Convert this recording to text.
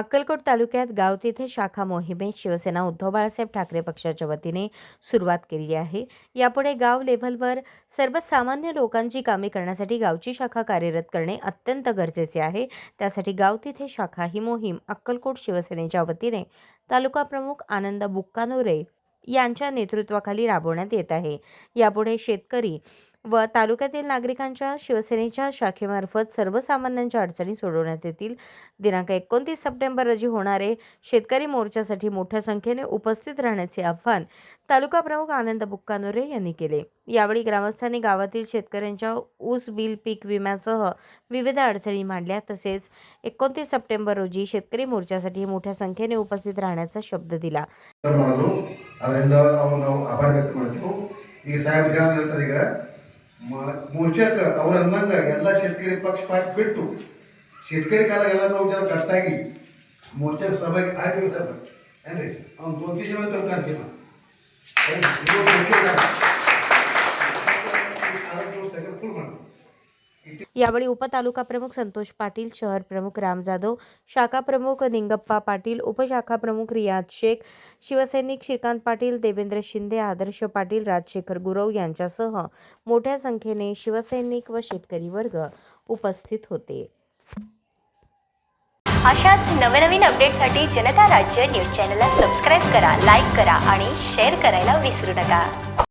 अक्कलकोट तालुक्यात गाव तिथे शाखा मोहिमेत शिवसेना उद्धव बाळासाहेब ठाकरे पक्षाच्या वतीने सुरुवात केली आहे. यापुढे गाव लेव्हलवर सर्वसामान्य लोकांची कामे करण्यासाठी गावची शाखा कार्यरत करणे अत्यंत गरजेचे आहे. त्यासाठी गाव तिथे शाखा ही मोहीम अक्कलकोट शिवसेनेच्या वतीने तालुका प्रमुख आनंद बुक्कानोरे यांच्या नेतृत्वाखाली राबवण्यात येत आहे. यापुढे शेतकरी व तालुक्यातील नागरिकांच्या शिवसेनेच्या शाखेमार्फत सर्वसामान्यांच्या अडचणी सोडवण्यात येतील. दिनांक एकोणतीस सप्टेंबर रोजी होणारे शेतकरी मोर्चासाठी मोठ्या संख्येने उपस्थित राहण्याचे आव्हान तालुका प्रमुख आनंद बुक्कानोरे यांनी केले. यावेळी ग्रामस्थांनी गावातील शेतकऱ्यांच्या ऊस बिल पीक विम्यासह विविध अडचणी मांडल्या. तसेच एकोणतीस सप्टेंबर रोजी शेतकरी मोर्चासाठी मोठ्या संख्येने उपस्थित राहण्याचा शब्द दिला. आभार व्यक्त ಅವ್ರು ನಾವು ಆಭಾರ ವ್ಯಕ್ತ ಮಾಡ್ತೀವಿ ಈಗ ಸಾಹೇಬ್ ಹೇಳಿದ ನಂತರ ಈಗ ಮ- ಮೋರ್ಚಾಕ್ಕೆ ಅವ್ರು ಅಂದಂಗ ಎಲ್ಲ ಶೇತಕರಿ ಪಕ್ಷ ಪಾತ್ ಬಿಟ್ಟು ಶೇತಕರಿ ಕಾಲ ಎಲ್ಲ ನಾವು ಜನ ಕಷ್ಟಾಗಿ ಮೋರ್ಚಾ ಸಭೆಗೆ ಆಗಿವಿ ಸರ್ ಏನ್ರಿ ಅವ್ನು दोन तीन यावेळी उपतालुका प्रमुख संतोष पाटील शहर प्रमुख राम जाधव शाखा प्रमुख निंगप्पा पाटील उपशाखा प्रमुख रियाज शेख शिवसैनिक श्रीकांत पाटील देवेंद्र शिंदे आदर्श पाटील राजशेखर गुरव यांच्यासह मोठ्या संख्येने शिवसैनिक व शेतकरी वर्ग उपस्थित होते. अशाच नवनवीन अपडेटसाठी जनता राज्य न्यूज चॅनलला सबस्क्राईब करा लाईक करा आणि शेअर करायला विसरू नका.